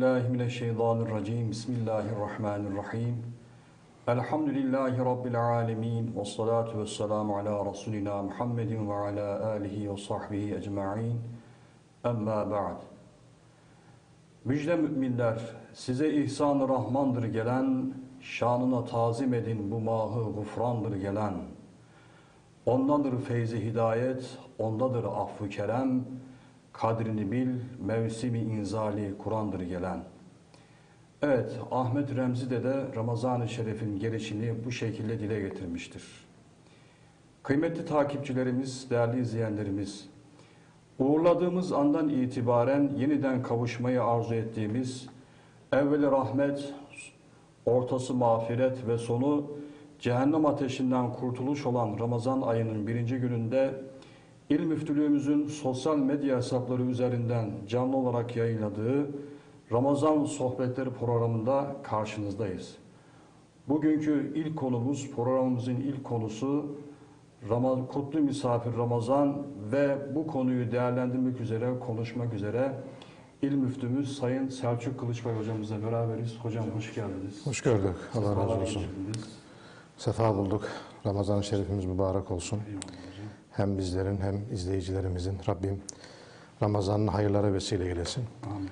Billahi mineşşeytanirracim. Bismillahirrahmanirrahim. Elhamdülillahi rabbil alamin ve salatu vesselamu ala rasulina Muhammedin ve ala alihi ve sahbihi ecmaîn. Amma ba'd. Müjde müminler, size ihsan-ı rahmandır gelen, şanına tazim edin bu mahı gufrandır gelen. Ondadır feyzi hidayet, ondadır affı kerem, kadrini bil, mevsimi inzali Kur'an'dır gelen. Evet, Ahmet Remzi de de Ramazan-ı Şerif'in gelişini bu şekilde dile getirmiştir. Kıymetli takipçilerimiz, değerli izleyenlerimiz, uğurladığımız andan itibaren yeniden kavuşmayı arzu ettiğimiz, evveli rahmet, ortası mağfiret ve sonu cehennem ateşinden kurtuluş olan Ramazan ayının birinci gününde İl Müftülüğümüzün sosyal medya hesapları üzerinden canlı olarak yayınladığı Ramazan Sohbetleri programında karşınızdayız. Bugünkü ilk konumuz, programımızın ilk konusu Ramazan, Kutlu Misafir Ramazan ve bu konuyu değerlendirmek üzere, konuşmak üzere İl Müftümüz Sayın Selçuk Kılıçbay hocamızla beraberiz. Hocam hoş geldiniz. Hoş gördük. Allah razı olsun. Sefa bulduk. Ramazan-ı Şerifimiz mübarek olsun. Eyvallah. Hem bizlerin hem izleyicilerimizin Rabbim Ramazan'ın hayırlara vesile eylesin. Amin.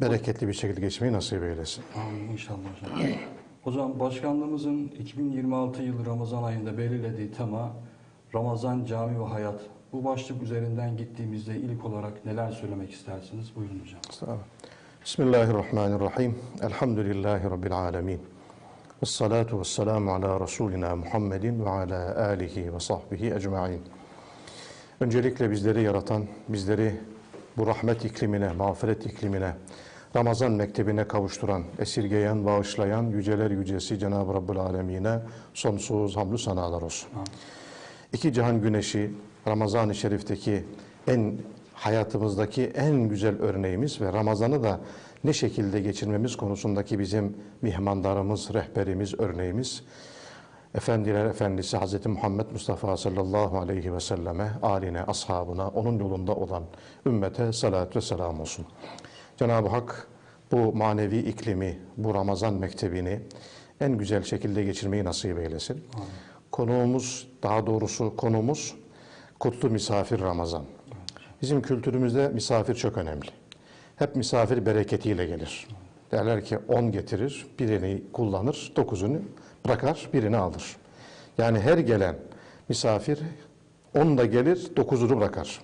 Bereketli bir şekilde geçmeyi nasip eylesin. Amin inşallah hocam. Hocam başkanlığımızın 2026 yılı Ramazan ayında belirlediği tema Ramazan Cami ve Hayat. Bu başlık üzerinden gittiğimizde ilk olarak neler söylemek istersiniz? Buyurun hocam. Sağ olun. Bismillahirrahmanirrahim. Elhamdülillahi Rabbil alemin. Ve salatu ve selamu ala Resulina Muhammedin ve ala alihi ve sahbihi ecma'in. Öncelikle bizleri yaratan, bizleri bu rahmet iklimine, mağfiret iklimine, Ramazan mektebine kavuşturan, esirgeyen, bağışlayan, yüceler yücesi Cenab-ı Rabbül Alemine sonsuz hamdü sanalar olsun. İki cihan güneşi Ramazan-ı Şerif'teki en hayatımızdaki en güzel örneğimiz ve Ramazan'ı da ne şekilde geçirmemiz konusundaki bizim mihmandarımız, rehberimiz, örneğimiz Efendiler Efendisi Hz. Muhammed Mustafa sallallahu aleyhi ve selleme, aline, ashabına, onun yolunda olan ümmete salat ve selam olsun. Cenab-ı Hak bu manevi iklimi, bu Ramazan mektebini en güzel şekilde geçirmeyi nasip eylesin. Konuğumuz, daha doğrusu konumuz kutlu misafir Ramazan. Bizim kültürümüzde misafir çok önemli. Hep misafir bereketiyle gelir. Derler ki on getirir, birini kullanır, dokuzunu bırakar, birini alır. Yani her gelen misafir on da gelir, dokuzunu bırakar.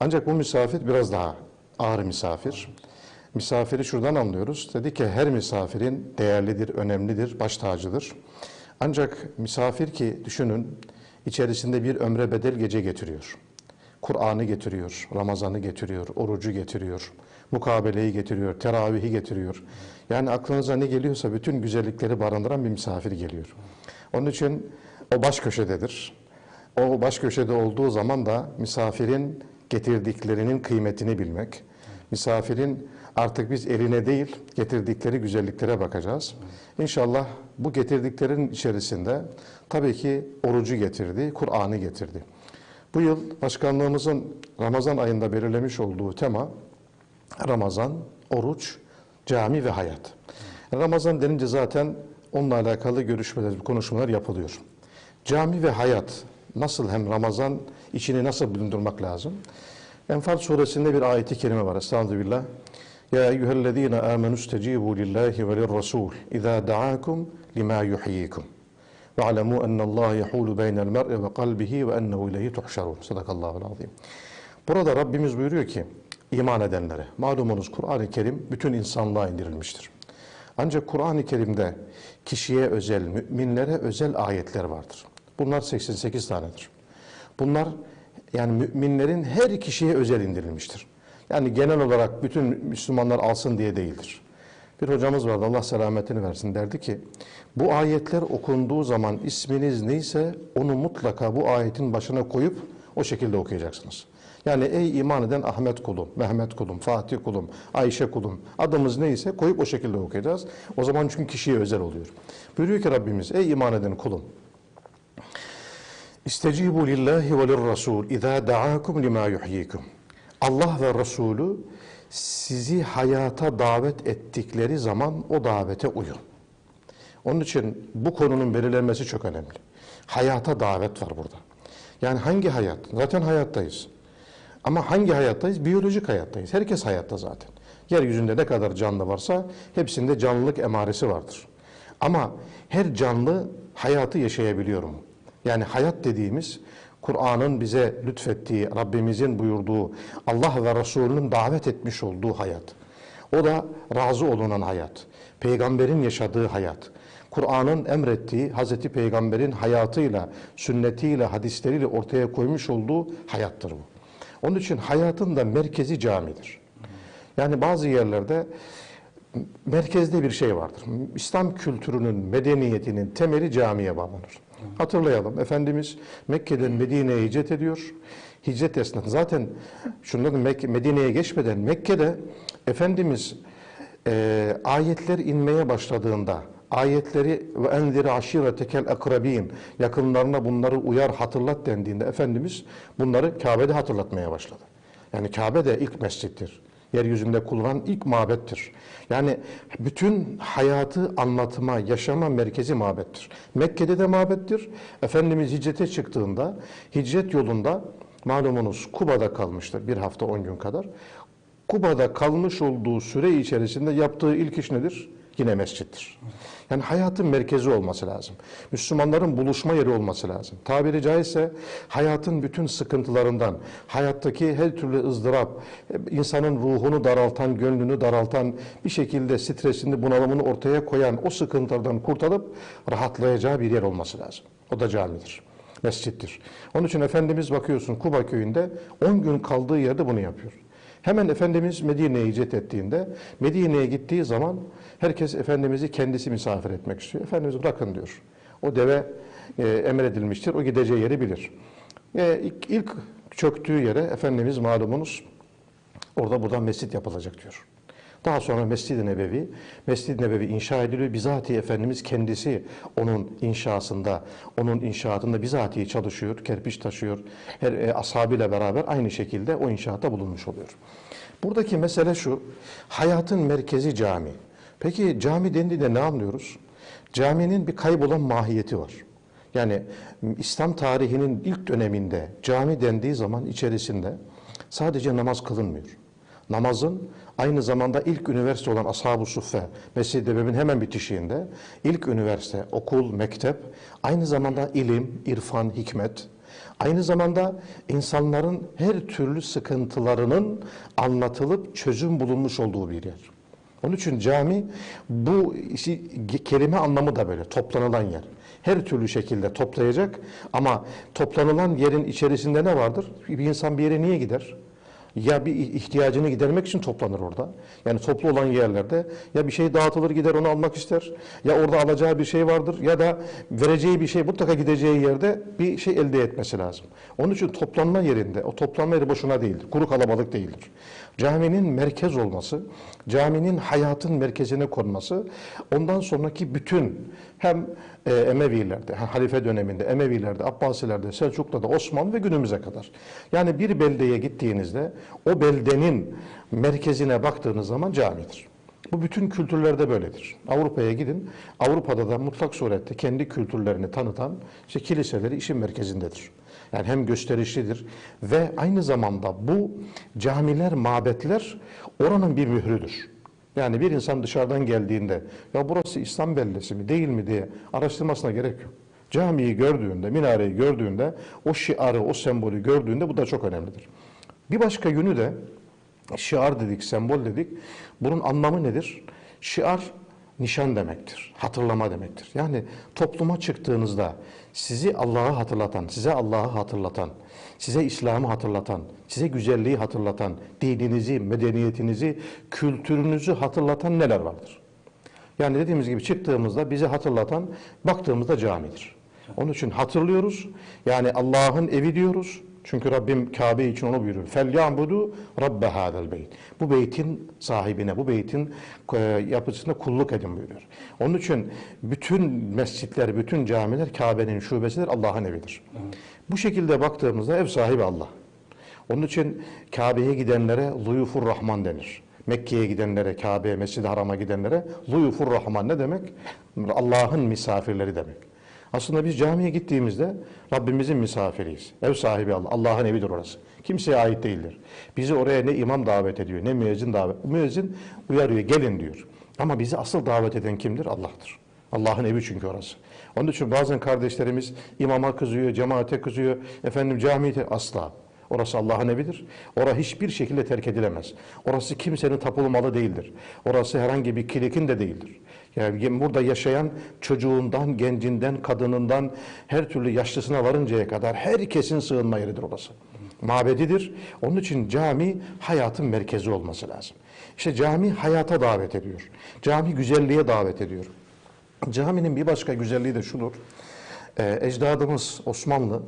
Ancak bu misafir biraz daha ağır misafir. Misafiri şuradan anlıyoruz. Dedi ki her misafirin değerlidir, önemlidir, baş tacıdır. Ancak misafir ki düşünün içerisinde bir ömre bedel gece getiriyor. Kur'an'ı getiriyor, Ramazan'ı getiriyor, orucu getiriyor, mukabeleyi getiriyor, teravihi getiriyor. Yani aklınıza ne geliyorsa bütün güzellikleri barındıran bir misafir geliyor. Onun için o baş köşededir. O baş köşede olduğu zaman da misafirin getirdiklerinin kıymetini bilmek, misafirin artık biz eline değil getirdikleri güzelliklere bakacağız. İnşallah bu getirdiklerin içerisinde tabii ki orucu getirdi, Kur'an'ı getirdi. Bu yıl başkanlığımızın Ramazan ayında belirlemiş olduğu tema Ramazan, oruç, cami ve hayat. Ramazan denince zaten onunla alakalı görüşmeler, konuşmalar yapılıyor. Cami ve hayat nasıl hem Ramazan içini nasıl bulundurmak lazım? Enfal suresinde bir ayeti kerime var. Estağfirullah. Ya eyyühellezine amenu istecibu lillahi ve lirrasul izâ da'akum lima yuhyikum. Ennallâhe yehûlu beynel mer'i ve kalbihi ve ennehu ileyhi tuhşarun. Sadakallahu azim. Burada Rabbimiz buyuruyor ki iman edenlere, malumunuz Kur'an-ı Kerim bütün insanlığa indirilmiştir. Ancak Kur'an-ı Kerim'de kişiye özel, müminlere özel ayetler vardır. Bunlar 88 tanedir. Bunlar yani müminlerin her kişiye özel indirilmiştir. Yani genel olarak bütün Müslümanlar alsın diye değildir. Bir hocamız vardı Allah selametini versin derdi ki bu ayetler okunduğu zaman isminiz neyse onu mutlaka bu ayetin başına koyup o şekilde okuyacaksınız. Yani ey iman eden Ahmet kulum, Mehmet kulum, Fatih kulum, Ayşe kulum adımız neyse koyup o şekilde okuyacağız. O zaman çünkü kişiye özel oluyor. Buyuruyor ki Rabbimiz ey iman eden kulum İstecibu lillahi ve lirrasul izâ da'akum lima yuhyikum. Allah ve Resulü sizi hayata davet ettikleri zaman o davete uyun. Onun için bu konunun belirlenmesi çok önemli. Hayata davet var burada. Yani hangi hayat? Zaten hayattayız. Ama hangi hayattayız? Biyolojik hayattayız. Herkes hayatta zaten. Yeryüzünde ne kadar canlı varsa hepsinde canlılık emaresi vardır. Ama her canlı hayatı yaşayabiliyor mu? Yani hayat dediğimiz Kur'an'ın bize lütfettiği, Rabbimizin buyurduğu, Allah ve Resulünün davet etmiş olduğu hayat. O da razı olunan hayat. Peygamberin yaşadığı hayat. Kur'an'ın emrettiği Hazreti Peygamber'in hayatıyla, sünnetiyle, hadisleriyle ortaya koymuş olduğu hayattır bu. Onun için hayatın da merkezi camidir. Yani bazı yerlerde merkezde bir şey vardır. İslam kültürünün, medeniyetinin temeli camiye bağlanır. Hatırlayalım. Efendimiz Mekke'den Medine'ye hicret ediyor. Hicret esnasında zaten şunların Medine'ye geçmeden Mekke'de Efendimiz e, ayetler inmeye başladığında ayetleri ve enzir aşiretekel akrabin yakınlarına bunları uyar hatırlat dendiğinde Efendimiz bunları Kabe'de hatırlatmaya başladı. Yani Kabe de ilk mescittir. Yeryüzünde kullanılan ilk mabettir. Yani bütün hayatı anlatıma, yaşama merkezi mabettir. Mekke'de de mabettir. Efendimiz hicrete çıktığında, hicret yolunda malumunuz Kuba'da kalmıştır bir hafta on gün kadar. Kuba'da kalmış olduğu süre içerisinde yaptığı ilk iş nedir? Yine mescittir. Yani hayatın merkezi olması lazım. Müslümanların buluşma yeri olması lazım. Tabiri caizse hayatın bütün sıkıntılarından, hayattaki her türlü ızdırap, insanın ruhunu daraltan, gönlünü daraltan, bir şekilde stresini, bunalımını ortaya koyan o sıkıntılardan kurtarıp rahatlayacağı bir yer olması lazım. O da camidir, mescittir. Onun için Efendimiz bakıyorsun Kuba köyünde 10 gün kaldığı yerde bunu yapıyor. Hemen Efendimiz Medine'ye hicret ettiğinde Medine'ye gittiği zaman herkes Efendimiz'i kendisi misafir etmek istiyor. Efendimiz bırakın diyor. O deve e, emredilmiştir. O gideceği yeri bilir. E, ilk, ilk çöktüğü yere Efendimiz malumunuz orada buradan mescit yapılacak diyor. Daha sonra Mescid-i Nebevi, Mescid-i Nebevi inşa ediliyor. Bizatihi Efendimiz kendisi onun inşasında, onun inşaatında bizatihi çalışıyor, kerpiç taşıyor. Her e, ashabıyla beraber aynı şekilde o inşaatta bulunmuş oluyor. Buradaki mesele şu, hayatın merkezi cami. Peki cami dendiğinde ne anlıyoruz? Caminin bir kaybolan mahiyeti var. Yani İslam tarihinin ilk döneminde cami dendiği zaman içerisinde sadece namaz kılınmıyor. Namazın aynı zamanda ilk üniversite olan Ashab-ı Suffe, Mescid-i Nebev'in hemen bitişiğinde ilk üniversite, okul, mektep, aynı zamanda ilim, irfan, hikmet, aynı zamanda insanların her türlü sıkıntılarının anlatılıp çözüm bulunmuş olduğu bir yer. Onun için cami bu işi, kelime anlamı da böyle toplanılan yer. Her türlü şekilde toplayacak ama toplanılan yerin içerisinde ne vardır? Bir insan bir yere niye gider? Ya bir ihtiyacını gidermek için toplanır orada. Yani toplu olan yerlerde ya bir şey dağıtılır gider onu almak ister. Ya orada alacağı bir şey vardır ya da vereceği bir şey mutlaka gideceği yerde bir şey elde etmesi lazım. Onun için toplanma yerinde o toplanma yeri boşuna değildir. Kuru kalabalık değildir. Caminin merkez olması, caminin hayatın merkezine konması ondan sonraki bütün hem e, Emevilerde, halife döneminde, Emevilerde, Abbasilerde, Selçuklu'da, Osmanlı ve günümüze kadar. Yani bir beldeye gittiğinizde o beldenin merkezine baktığınız zaman camidir. Bu bütün kültürlerde böyledir. Avrupa'ya gidin. Avrupa'da da mutlak surette kendi kültürlerini tanıtan işte kiliseleri işin merkezindedir. Yani hem gösterişlidir ve aynı zamanda bu camiler, mabetler oranın bir mührüdür. Yani bir insan dışarıdan geldiğinde ya burası İslam beldesi mi değil mi diye araştırmasına gerek yok. Camiyi gördüğünde, minareyi gördüğünde, o şiarı, o sembolü gördüğünde bu da çok önemlidir. Bir başka yönü de şiar dedik, sembol dedik. Bunun anlamı nedir? Şiar nişan demektir, hatırlama demektir. Yani topluma çıktığınızda sizi Allah'a hatırlatan, size Allah'ı hatırlatan, size İslam'ı hatırlatan, size güzelliği hatırlatan, dininizi, medeniyetinizi, kültürünüzü hatırlatan neler vardır? Yani dediğimiz gibi çıktığımızda bizi hatırlatan, baktığımızda camidir. Onun için hatırlıyoruz. Yani Allah'ın evi diyoruz. Çünkü Rabbim Kabe için onu buyuruyor. فَلْيَعْبُدُوا رَبَّ هَذَا الْبَيْتِ Bu beytin sahibine, bu beytin e, yapısında kulluk edin buyuruyor. Onun için bütün mescitler, bütün camiler Kabe'nin şubesidir, Allah'ın evidir. Bu şekilde baktığımızda ev sahibi Allah. Onun için Kabe'ye gidenlere Luyufur Rahman denir. Mekke'ye gidenlere, Kabe'ye, Mescid-i Haram'a gidenlere Luyufur Rahman ne demek? Allah'ın misafirleri demek. Aslında biz camiye gittiğimizde Rabbimizin misafiriyiz. Ev sahibi Allah. Allah'ın evidir orası. Kimseye ait değildir. Bizi oraya ne imam davet ediyor, ne müezzin davet. Müezzin uyarıyor, gelin diyor. Ama bizi asıl davet eden kimdir? Allah'tır. Allah'ın evi çünkü orası. Onun için bazen kardeşlerimiz imama kızıyor, cemaate kızıyor. Efendim camiye asla. Orası Allah'ın evidir. Orası hiçbir şekilde terk edilemez. Orası kimsenin tapulu malı değildir. Orası herhangi bir kilikin de değildir. Yani burada yaşayan çocuğundan, gencinden, kadınından her türlü yaşlısına varıncaya kadar herkesin sığınma yeridir orası. Mabedidir. Onun için cami hayatın merkezi olması lazım. İşte cami hayata davet ediyor. Cami güzelliğe davet ediyor. Caminin bir başka güzelliği de şudur. Ee, ecdadımız Osmanlı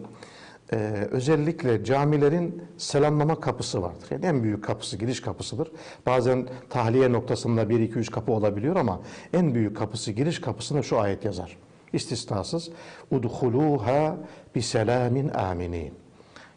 e, özellikle camilerin selamlama kapısı vardır. Yani en büyük kapısı, giriş kapısıdır. Bazen tahliye noktasında 1 2 3 kapı olabiliyor ama en büyük kapısı, giriş kapısına şu ayet yazar. İstisnasız. Udhuluha bi selamin aminin.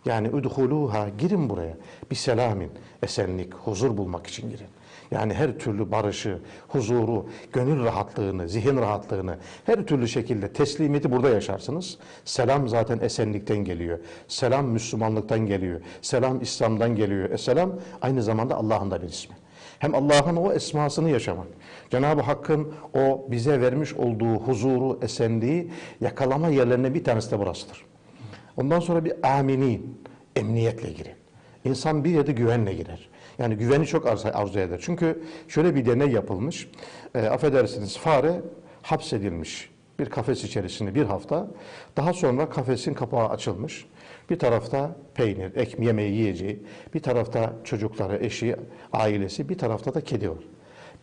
Yani udhuluha girin buraya bir selamin, esenlik, huzur bulmak için girin. Yani her türlü barışı, huzuru, gönül rahatlığını, zihin rahatlığını her türlü şekilde teslimiyeti burada yaşarsınız. Selam zaten esenlikten geliyor. Selam Müslümanlıktan geliyor. Selam İslam'dan geliyor. E selam aynı zamanda Allah'ın da bir ismi. Hem Allah'ın o esmasını yaşamak. Cenab-ı Hakk'ın o bize vermiş olduğu huzuru, esenliği yakalama yerlerine bir tanesi de burasıdır. Ondan sonra bir amini, emniyetle girin. İnsan bir yerde güvenle girer. Yani güveni çok arzu, arzu eder. Çünkü şöyle bir deney yapılmış. E, affedersiniz fare hapsedilmiş bir kafes içerisinde bir hafta. Daha sonra kafesin kapağı açılmış. Bir tarafta peynir, ek yemeği yiyeceği, bir tarafta çocukları, eşi, ailesi, bir tarafta da kedi var.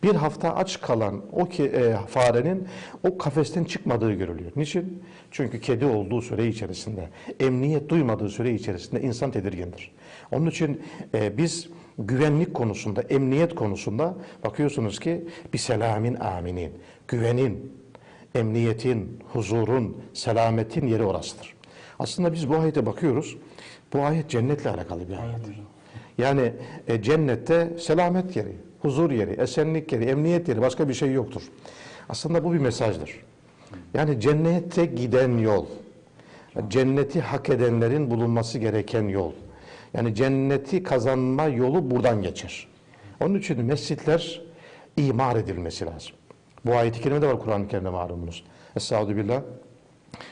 Bir hafta aç kalan o ki, e, farenin o kafesten çıkmadığı görülüyor. Niçin? Çünkü kedi olduğu süre içerisinde, emniyet duymadığı süre içerisinde insan tedirgindir. Onun için e, biz güvenlik konusunda, emniyet konusunda bakıyorsunuz ki bir selamin aminin, güvenin, emniyetin, huzurun, selametin yeri orasıdır. Aslında biz bu ayete bakıyoruz. Bu ayet cennetle alakalı bir ayet. Yani e, cennette selamet yeri, huzur yeri, esenlik yeri, emniyet yeri başka bir şey yoktur. Aslında bu bir mesajdır. Yani cennete giden yol, cenneti hak edenlerin bulunması gereken yol. Yani cenneti kazanma yolu buradan geçer. Onun için mescitler imar edilmesi lazım. Bu ayet-i kerime de var Kur'an-ı Kerim'de malumunuz. Estağfirullah billah.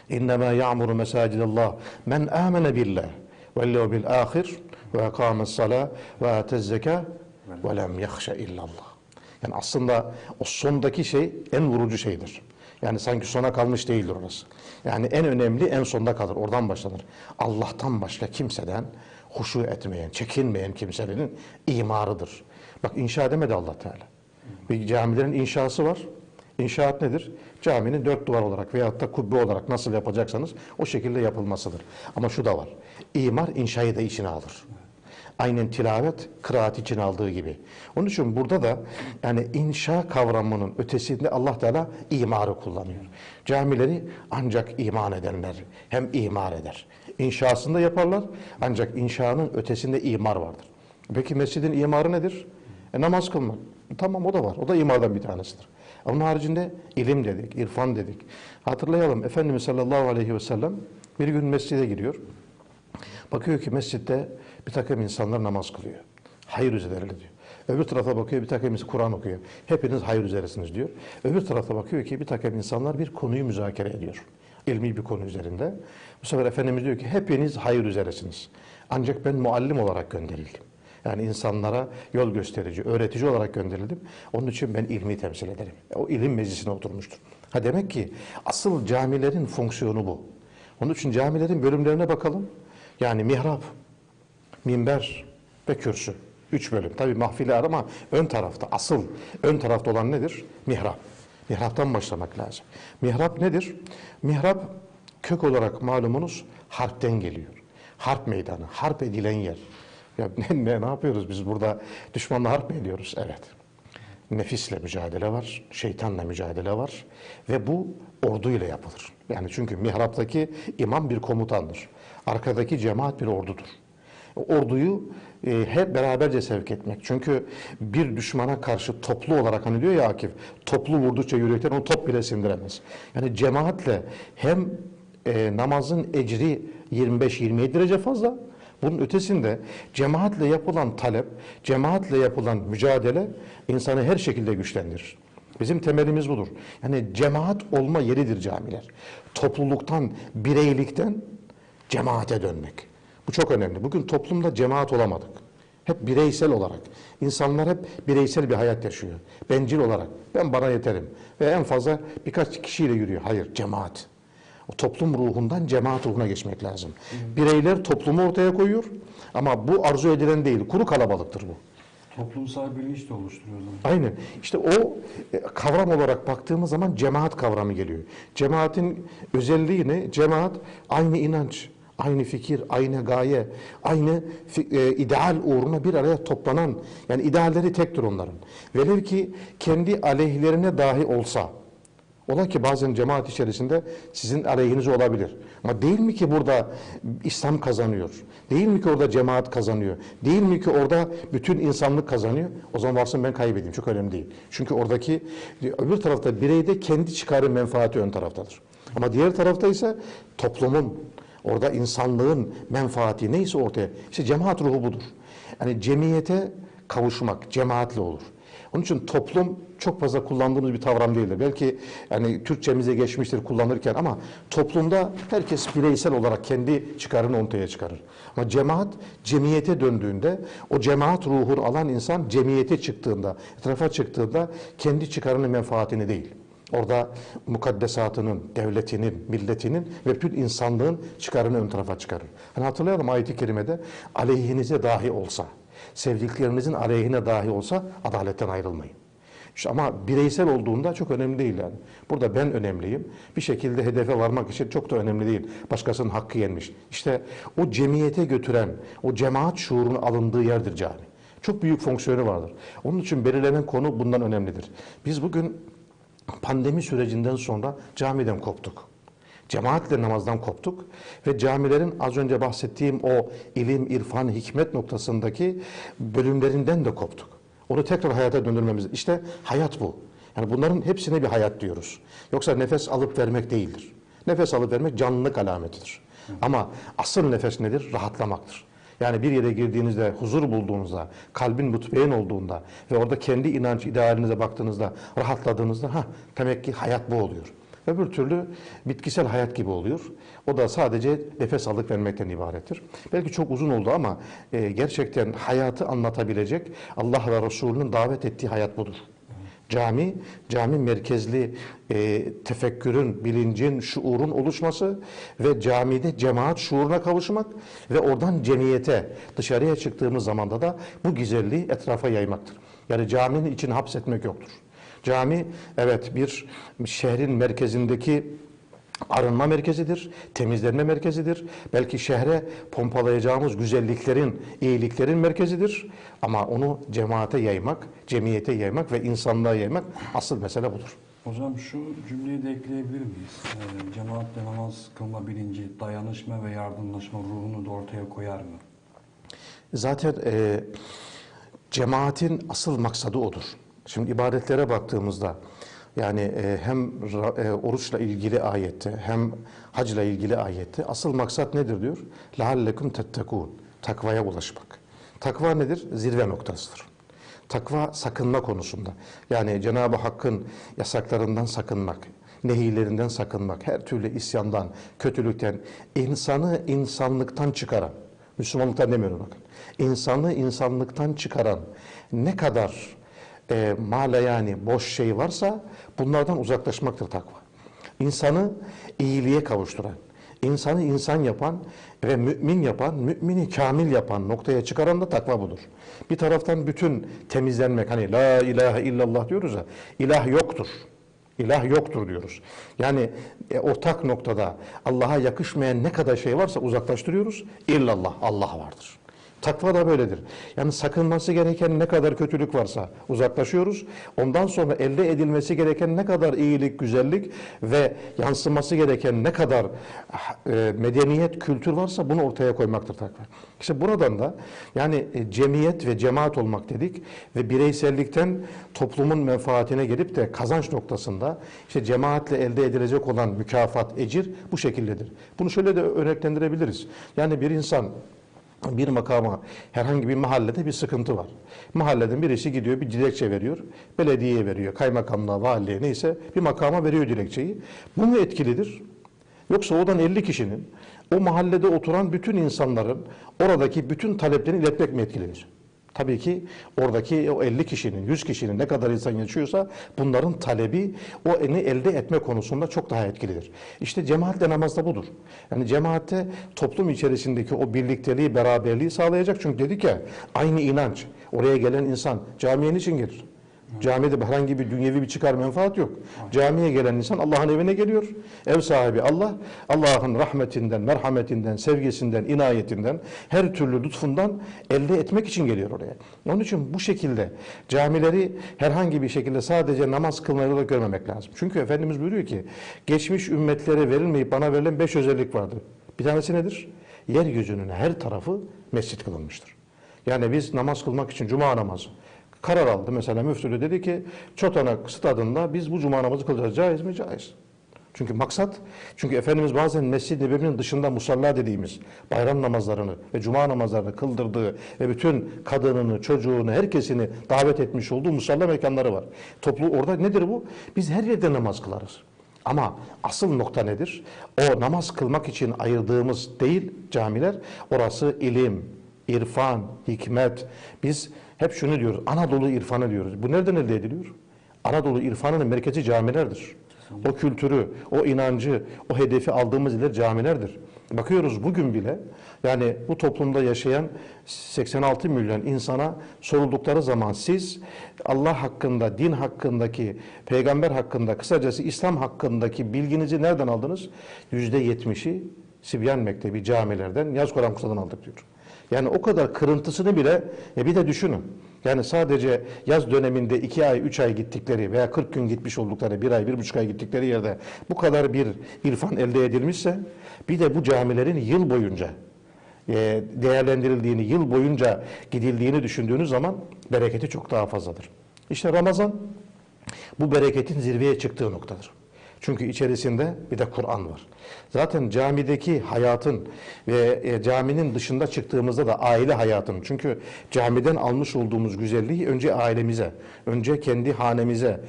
İnnemâ ya'muru mesâcidallah men âmene billah ve bil ahir ve ekâmes salâ ve âtez zekâ ve lem yahşe illallah. Yani aslında o sondaki şey en vurucu şeydir. Yani sanki sona kalmış değildir orası. Yani en önemli en sonda kalır. Oradan başlanır. Allah'tan başka kimseden huşu etmeyen, çekinmeyen kimselerin imarıdır. Bak inşa demedi Allah Teala. Bir camilerin inşası var. İnşaat nedir? Caminin dört duvar olarak veyahut da kubbe olarak nasıl yapacaksanız o şekilde yapılmasıdır. Ama şu da var. İmar inşayı da içine alır. Aynen tilavet kıraat için aldığı gibi. Onun için burada da yani inşa kavramının ötesinde Allah Teala imarı kullanıyor. Camileri ancak iman edenler hem imar eder. İnşasında yaparlar ancak inşanın ötesinde imar vardır. Peki mescidin imarı nedir? E, namaz kılmak. Tamam o da var. O da imardan bir tanesidir. Onun haricinde ilim dedik, irfan dedik. Hatırlayalım Efendimiz sallallahu aleyhi ve sellem bir gün mescide giriyor. Bakıyor ki mescitte bir takım insanlar namaz kılıyor. Hayır üzerinde diyor. Öbür tarafa bakıyor bir takım insan Kur'an okuyor. Hepiniz hayır üzeresiniz diyor. Öbür tarafa bakıyor ki bir takım insanlar bir konuyu müzakere ediyor. İlmi bir konu üzerinde. Bu sefer Efendimiz diyor ki hepiniz hayır üzeresiniz. Ancak ben muallim olarak gönderildim. Yani insanlara yol gösterici, öğretici olarak gönderildim. Onun için ben ilmi temsil ederim. O ilim meclisine oturmuştur. Ha demek ki asıl camilerin fonksiyonu bu. Onun için camilerin bölümlerine bakalım. Yani mihrap, minber ve kürsü. Üç bölüm. Tabi mahfili var ama ön tarafta, asıl ön tarafta olan nedir? Mihrap. Mihraptan başlamak lazım. Mihrap nedir? Mihrap kök olarak malumunuz harpten geliyor. Harp meydanı, harp edilen yer. Ya ne, ne, ne yapıyoruz biz burada? Düşmanla harp mı ediyoruz? Evet. Nefisle mücadele var, şeytanla mücadele var ve bu orduyla yapılır. Yani çünkü mihraptaki imam bir komutandır. Arkadaki cemaat bir ordudur. Orduyu e, hep beraberce sevk etmek. Çünkü bir düşmana karşı toplu olarak hani diyor ya Akif, toplu vurdukça yürekten onu top bile sindiremez. Yani cemaatle hem e, namazın ecri 25-27 derece fazla, bunun ötesinde cemaatle yapılan talep, cemaatle yapılan mücadele insanı her şekilde güçlendirir. Bizim temelimiz budur. Yani cemaat olma yeridir camiler. Topluluktan, bireylikten cemaate dönmek. Bu çok önemli. Bugün toplumda cemaat olamadık. Hep bireysel olarak. İnsanlar hep bireysel bir hayat yaşıyor. Bencil olarak. Ben bana yeterim. Ve en fazla birkaç kişiyle yürüyor. Hayır, cemaat. O toplum ruhundan cemaat ruhuna geçmek lazım. Bireyler toplumu ortaya koyuyor ama bu arzu edilen değil. Kuru kalabalıktır bu. Toplumsal bilinç de oluşturuyor o zaman. Aynen. İşte o e, kavram olarak baktığımız zaman cemaat kavramı geliyor. Cemaatin özelliği ne? Cemaat aynı inanç, aynı fikir, aynı gaye, aynı e, ideal uğruna bir araya toplanan, yani idealleri tektir onların. Velev ki kendi aleyhlerine dahi olsa, Ola ki bazen cemaat içerisinde sizin aleyhinize olabilir. Ama değil mi ki burada İslam kazanıyor? Değil mi ki orada cemaat kazanıyor? Değil mi ki orada bütün insanlık kazanıyor? O zaman varsın ben kaybedeyim. Çok önemli değil. Çünkü oradaki öbür tarafta bireyde kendi çıkarı menfaati ön taraftadır. Ama diğer tarafta ise toplumun, orada insanlığın menfaati neyse ortaya. İşte cemaat ruhu budur. Yani cemiyete kavuşmak, cemaatle olur. Onun için toplum çok fazla kullandığımız bir kavram değildir. Belki yani Türkçemize geçmiştir kullanırken ama toplumda herkes bireysel olarak kendi çıkarını ortaya çıkarır. Ama cemaat cemiyete döndüğünde o cemaat ruhunu alan insan cemiyete çıktığında, etrafa çıktığında kendi çıkarını menfaatini değil. Orada mukaddesatının, devletinin, milletinin ve bütün insanlığın çıkarını ön tarafa çıkarır. Hani hatırlayalım ayet-i kerimede aleyhinize dahi olsa, sevdiklerinizin aleyhine dahi olsa adaletten ayrılmayın. İşte ama bireysel olduğunda çok önemli değil yani. Burada ben önemliyim. Bir şekilde hedefe varmak için çok da önemli değil. Başkasının hakkı yenmiş. İşte o cemiyete götüren, o cemaat şuurunun alındığı yerdir cami. Çok büyük fonksiyonu vardır. Onun için belirlenen konu bundan önemlidir. Biz bugün pandemi sürecinden sonra camiden koptuk. Cemaatle namazdan koptuk ve camilerin az önce bahsettiğim o ilim, irfan, hikmet noktasındaki bölümlerinden de koptuk. Onu tekrar hayata döndürmemiz. İşte hayat bu. Yani bunların hepsine bir hayat diyoruz. Yoksa nefes alıp vermek değildir. Nefes alıp vermek canlılık alametidir. Ama asıl nefes nedir? Rahatlamaktır. Yani bir yere girdiğinizde, huzur bulduğunuzda, kalbin mutmain olduğunda ve orada kendi inanç idealinize baktığınızda, rahatladığınızda ha demek ki hayat bu oluyor. Öbür türlü bitkisel hayat gibi oluyor. O da sadece nefes alıp vermekten ibarettir. Belki çok uzun oldu ama e, gerçekten hayatı anlatabilecek Allah ve Resulünün davet ettiği hayat budur. Cami, cami merkezli e, tefekkürün, bilincin, şuurun oluşması ve camide cemaat şuuruna kavuşmak ve oradan cemiyete, dışarıya çıktığımız zamanda da bu güzelliği etrafa yaymaktır. Yani caminin içini hapsetmek yoktur. Cami evet bir şehrin merkezindeki arınma merkezidir, temizlenme merkezidir. Belki şehre pompalayacağımız güzelliklerin, iyiliklerin merkezidir. Ama onu cemaate yaymak, cemiyete yaymak ve insanlığa yaymak asıl mesele budur. Hocam şu cümleyi de ekleyebilir miyiz? Ee, cemaatle namaz kılma bilinci, dayanışma ve yardımlaşma ruhunu da ortaya koyar mı? Zaten e, cemaatin asıl maksadı odur. Şimdi ibadetlere baktığımızda yani e, hem ra- e, oruçla ilgili ayette hem hacla ilgili ayette asıl maksat nedir diyor? لَعَلَّكُمْ تَتَّقُونَ Takvaya ulaşmak. Takva nedir? Zirve noktasıdır. Takva sakınma konusunda. Yani Cenab-ı Hakk'ın yasaklarından sakınmak, nehirlerinden sakınmak, her türlü isyandan, kötülükten, insanı insanlıktan çıkaran, Müslümanlıktan demiyorum bakın, insanı insanlıktan çıkaran ne kadar e, mala yani boş şey varsa bunlardan uzaklaşmaktır takva. İnsanı iyiliğe kavuşturan, insanı insan yapan ve mümin yapan, mümini kamil yapan noktaya çıkaran da takva budur. Bir taraftan bütün temizlenmek, hani la ilahe illallah diyoruz ya, ilah yoktur. İlah yoktur diyoruz. Yani e, ortak noktada Allah'a yakışmayan ne kadar şey varsa uzaklaştırıyoruz. İllallah, Allah vardır. Takva da böyledir. Yani sakınması gereken ne kadar kötülük varsa uzaklaşıyoruz. Ondan sonra elde edilmesi gereken ne kadar iyilik, güzellik ve yansıması gereken ne kadar e, medeniyet, kültür varsa bunu ortaya koymaktır takva. İşte buradan da yani e, cemiyet ve cemaat olmak dedik ve bireysellikten toplumun menfaatine gelip de kazanç noktasında işte cemaatle elde edilecek olan mükafat, ecir bu şekildedir. Bunu şöyle de örneklendirebiliriz. Yani bir insan bir makama herhangi bir mahallede bir sıkıntı var. Mahalleden birisi gidiyor bir dilekçe veriyor. Belediyeye veriyor, kaymakamlığa, valiliğe neyse bir makama veriyor dilekçeyi. Bu mu etkilidir? Yoksa odan 50 kişinin o mahallede oturan bütün insanların oradaki bütün taleplerini iletmek mi etkilidir? Tabii ki oradaki o 50 kişinin, 100 kişinin ne kadar insan yaşıyorsa bunların talebi o eni elde etme konusunda çok daha etkilidir. İşte cemaat de namazda budur. Yani cemaatte toplum içerisindeki o birlikteliği, beraberliği sağlayacak. Çünkü dedik ya aynı inanç. Oraya gelen insan camiye niçin gelir? Camide herhangi bir dünyevi bir çıkar menfaat yok. Camiye gelen insan Allah'ın evine geliyor. Ev sahibi Allah. Allah'ın rahmetinden, merhametinden, sevgisinden, inayetinden, her türlü lütfundan elde etmek için geliyor oraya. Onun için bu şekilde camileri herhangi bir şekilde sadece namaz kılmayla olarak görmemek lazım. Çünkü Efendimiz buyuruyor ki geçmiş ümmetlere verilmeyip bana verilen beş özellik vardır. Bir tanesi nedir? Yeryüzünün her tarafı mescit kılınmıştır. Yani biz namaz kılmak için cuma namazı karar aldı. Mesela müftülü dedi ki Çotanak stadında biz bu cuma namazı kılacağız. Caiz mi? Caiz. Çünkü maksat, çünkü Efendimiz bazen Mescid-i Nebevi'nin dışında musalla dediğimiz bayram namazlarını ve cuma namazlarını kıldırdığı ve bütün kadınını, çocuğunu, herkesini davet etmiş olduğu musalla mekanları var. Toplu orada nedir bu? Biz her yerde namaz kılarız. Ama asıl nokta nedir? O namaz kılmak için ayırdığımız değil camiler, orası ilim, irfan, hikmet. Biz hep şunu diyoruz, Anadolu irfanı diyoruz. Bu nereden elde ediliyor? Anadolu irfanının merkezi camilerdir. O kültürü, o inancı, o hedefi aldığımız iller camilerdir. Bakıyoruz bugün bile yani bu toplumda yaşayan 86 milyon insana soruldukları zaman siz Allah hakkında, din hakkındaki, peygamber hakkında, kısacası İslam hakkındaki bilginizi nereden aldınız? %70'i Sibyan Mektebi camilerden, Yaz Kur'an kursundan aldık diyor. Yani o kadar kırıntısını bile e bir de düşünün. Yani sadece yaz döneminde iki ay, üç ay gittikleri veya 40 gün gitmiş oldukları, bir ay, bir buçuk ay gittikleri yerde bu kadar bir irfan elde edilmişse bir de bu camilerin yıl boyunca e, değerlendirildiğini, yıl boyunca gidildiğini düşündüğünüz zaman bereketi çok daha fazladır. İşte Ramazan bu bereketin zirveye çıktığı noktadır. Çünkü içerisinde bir de Kur'an var. Zaten camideki hayatın ve e, caminin dışında çıktığımızda da aile hayatının. Çünkü camiden almış olduğumuz güzelliği önce ailemize, önce kendi hanemize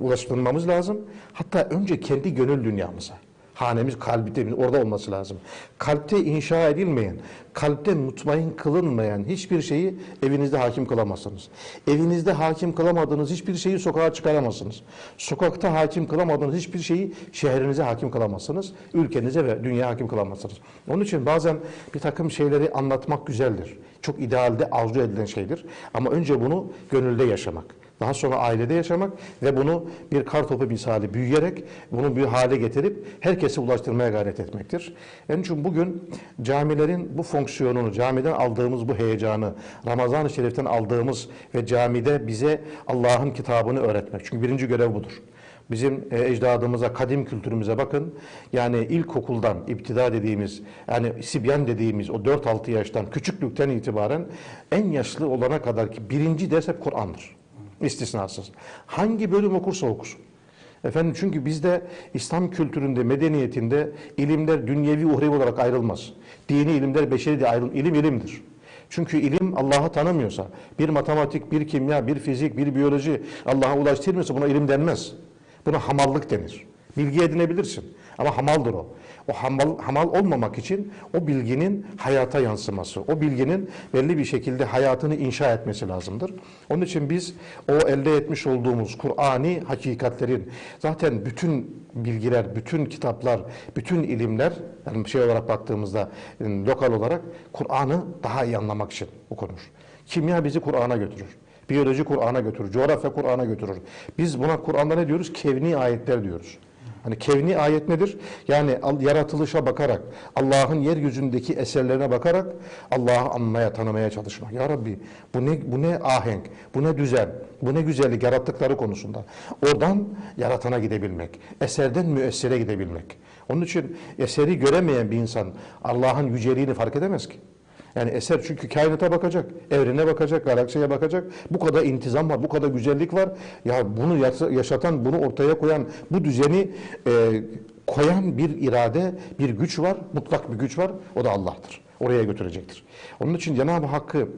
ulaştırmamız lazım. Hatta önce kendi gönül dünyamıza. Hanemiz kalbide orada olması lazım. Kalpte inşa edilmeyen, kalpte mutmain kılınmayan hiçbir şeyi evinizde hakim kılamazsınız. Evinizde hakim kılamadığınız hiçbir şeyi sokağa çıkaramazsınız. Sokakta hakim kılamadığınız hiçbir şeyi şehrinize hakim kılamazsınız. Ülkenize ve dünyaya hakim kılamazsınız. Onun için bazen bir takım şeyleri anlatmak güzeldir. Çok idealde arzu edilen şeydir. Ama önce bunu gönülde yaşamak. Daha sonra ailede yaşamak ve bunu bir kar topu misali büyüyerek bunu bir hale getirip herkese ulaştırmaya gayret etmektir. Onun için bugün camilerin bu fonksiyonunu, camiden aldığımız bu heyecanı, Ramazan-ı Şerif'ten aldığımız ve camide bize Allah'ın kitabını öğretmek. Çünkü birinci görev budur. Bizim e, ecdadımıza, kadim kültürümüze bakın. Yani ilkokuldan, iptida dediğimiz, yani sibyan dediğimiz o 4-6 yaştan, küçüklükten itibaren en yaşlı olana kadar ki birinci ders hep Kur'an'dır. İstisnasız. Hangi bölüm okursa okusun. Efendim çünkü bizde İslam kültüründe, medeniyetinde ilimler dünyevi uhrevi olarak ayrılmaz. Dini ilimler beşeri de ayrılmaz. İlim ilimdir. Çünkü ilim Allah'ı tanımıyorsa, bir matematik, bir kimya, bir fizik, bir biyoloji Allah'a ulaştırmıyorsa buna ilim denmez. Buna hamallık denir. Bilgi edinebilirsin ama hamaldır o. O hamal, hamal olmamak için o bilginin hayata yansıması, o bilginin belli bir şekilde hayatını inşa etmesi lazımdır. Onun için biz o elde etmiş olduğumuz Kur'ani hakikatlerin zaten bütün bilgiler, bütün kitaplar, bütün ilimler yani şey olarak baktığımızda lokal olarak Kur'an'ı daha iyi anlamak için okunur. Kimya bizi Kur'an'a götürür. Biyoloji Kur'an'a götürür. Coğrafya Kur'an'a götürür. Biz buna Kur'an'da ne diyoruz? Kevni ayetler diyoruz. Hani kevni ayet nedir? Yani yaratılışa bakarak, Allah'ın yeryüzündeki eserlerine bakarak Allah'ı anlamaya, tanımaya çalışmak. Ya Rabbi bu ne bu ne ahenk, bu ne düzen, bu ne güzellik yarattıkları konusunda. Oradan yaratana gidebilmek, eserden müessere gidebilmek. Onun için eseri göremeyen bir insan Allah'ın yüceliğini fark edemez ki. Yani eser çünkü kainata bakacak, evrene bakacak, galaksiye bakacak. Bu kadar intizam var, bu kadar güzellik var. Ya bunu yaşatan, bunu ortaya koyan, bu düzeni e, koyan bir irade, bir güç var, mutlak bir güç var. O da Allah'tır. Oraya götürecektir. Onun için Cenab-ı Hakk'ı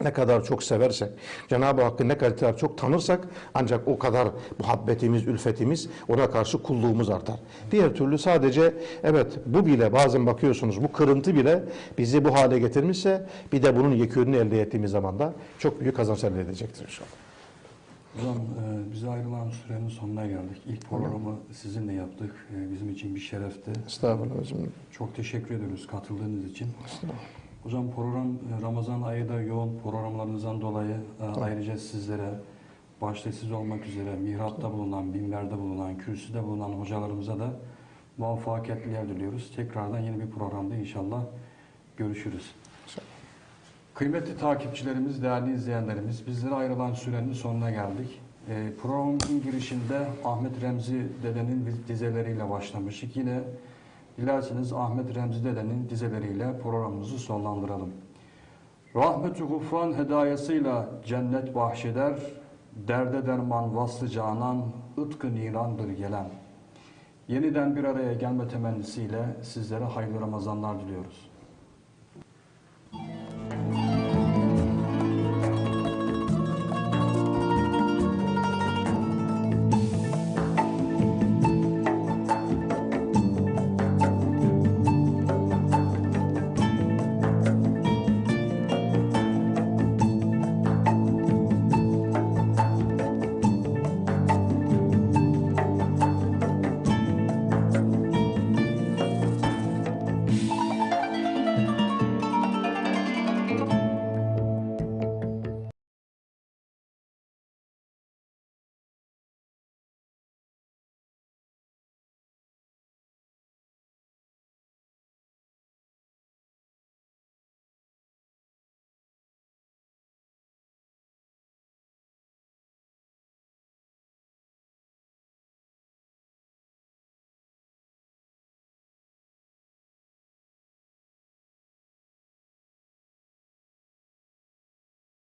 ne kadar çok seversek, Cenab-ı Hakk'ı ne kadar çok tanırsak ancak o kadar muhabbetimiz, ülfetimiz, ona karşı kulluğumuz artar. Diğer türlü sadece evet bu bile bazen bakıyorsunuz bu kırıntı bile bizi bu hale getirmişse bir de bunun yekününü elde ettiğimiz zaman da çok büyük kazanç elde edecektir inşallah. Hocam e, bize ayrılan sürenin sonuna geldik. İlk programı sizinle yaptık. E, bizim için bir şerefti. Estağfurullah hocam. Çok teşekkür ediyoruz katıldığınız için. Estağfurullah. Hocam program e, Ramazan ayı da yoğun programlarınızdan dolayı e, ayrıca sizlere başta siz olmak üzere mihrapta bulunan, minberde bulunan, kürsüde bulunan hocalarımıza da muvaffakiyetler diliyoruz. Tekrardan yeni bir programda inşallah görüşürüz. Kıymetli takipçilerimiz, değerli izleyenlerimiz, bizlere ayrılan sürenin sonuna geldik. E, programımızın girişinde Ahmet Remzi dedenin dizeleriyle başlamıştık. Yine dilerseniz Ahmet Remzi dedenin dizeleriyle programımızı sonlandıralım. Rahmet-ü gufran hedayasıyla cennet bahşeder, derde derman vaslı canan, ıtkı nirandır gelen. Yeniden bir araya gelme temennisiyle sizlere hayırlı Ramazanlar diliyoruz.